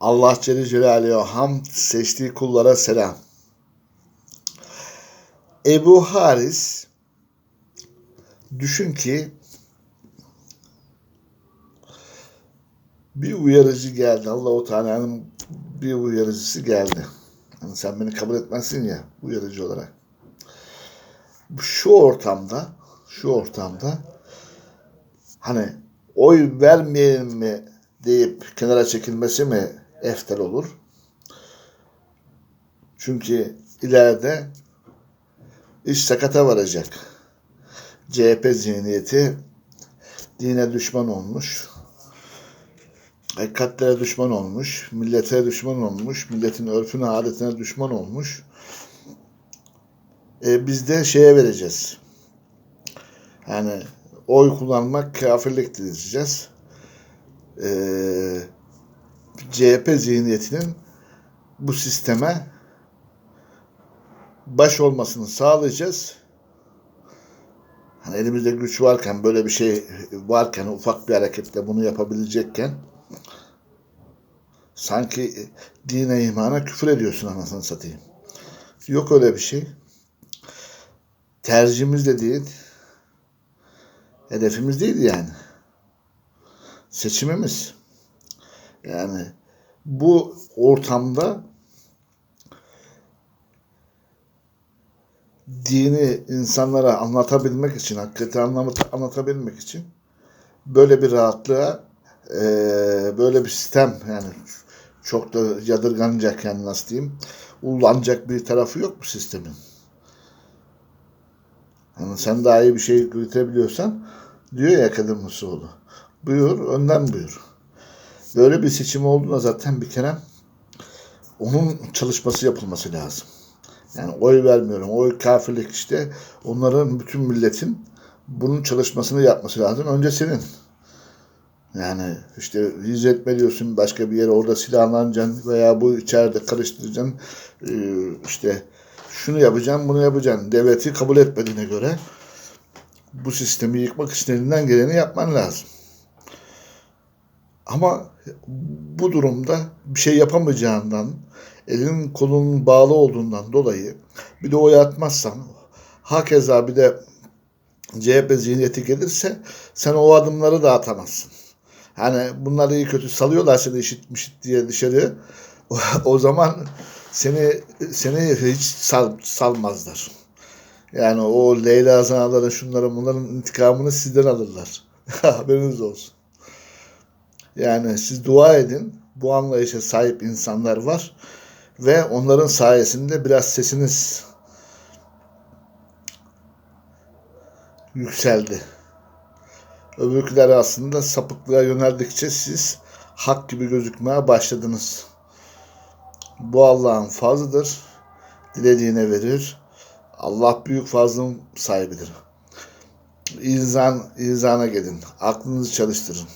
Allah Celle Celaluhu hamd seçtiği kullara selam. Ebu Haris düşün ki bir uyarıcı geldi. Allah-u Teala'nın bir uyarıcısı geldi. Yani sen beni kabul etmezsin ya uyarıcı olarak. Şu ortamda, şu ortamda hani oy vermeyelim mi deyip kenara çekilmesi mi eftel olur? Çünkü ileride iş sakata varacak. CHP zihniyeti dine düşman olmuş. Hakikatlere düşman olmuş. Millete düşman olmuş. Milletin örfüne, adetine düşman olmuş. E, biz de şeye vereceğiz. Yani oy kullanmak kafirlik diyeceğiz. E, CHP zihniyetinin bu sisteme baş olmasını sağlayacağız. Hani elimizde güç varken böyle bir şey varken ufak bir hareketle bunu yapabilecekken sanki dine imana küfür ediyorsun anasını satayım. Yok öyle bir şey. Tercihimiz de değil. Hedefimiz değil yani. Seçimimiz. Yani bu ortamda dini insanlara anlatabilmek için, hakikati anlamı- anlatabilmek için böyle bir rahatlığa, eee, böyle bir sistem yani çok da yadırganacak yani nasıl diyeyim, ullanacak bir tarafı yok bu sistemin. Yani sen daha iyi bir şey üretebiliyorsan diyor ya Kadir Musaoğlu. Buyur, önden buyur. Böyle bir seçim olduğunda zaten bir kere onun çalışması yapılması lazım. Yani oy vermiyorum. Oy kafirlik işte. Onların bütün milletin bunun çalışmasını yapması lazım. Önce senin. Yani işte hizmet ediyorsun başka bir yere orada silahlanacaksın veya bu içeride karıştıracaksın. Ee, işte şunu yapacaksın, bunu yapacaksın. Devleti kabul etmediğine göre bu sistemi yıkmak için elinden geleni yapman lazım. Ama bu durumda bir şey yapamayacağından, elinin kolunun bağlı olduğundan dolayı bir de oy atmazsan, hakeza bir de CHP zihniyeti gelirse sen o adımları da atamazsın. Hani bunları iyi kötü salıyorlar seni işit mişit diye dışarı. O, o zaman seni seni hiç sal, salmazlar. Yani o Leyla zanaların şunların bunların intikamını sizden alırlar. Haberiniz olsun. Yani siz dua edin. Bu anlayışa sahip insanlar var. Ve onların sayesinde biraz sesiniz yükseldi. Öbürküler aslında sapıklığa yöneldikçe siz hak gibi gözükmeye başladınız. Bu Allah'ın fazlıdır. Dilediğine verir. Allah büyük fazlın sahibidir. İnsan, insana gelin. Aklınızı çalıştırın.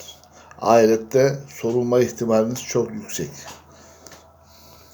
Ahirette sorulma ihtimaliniz çok yüksek.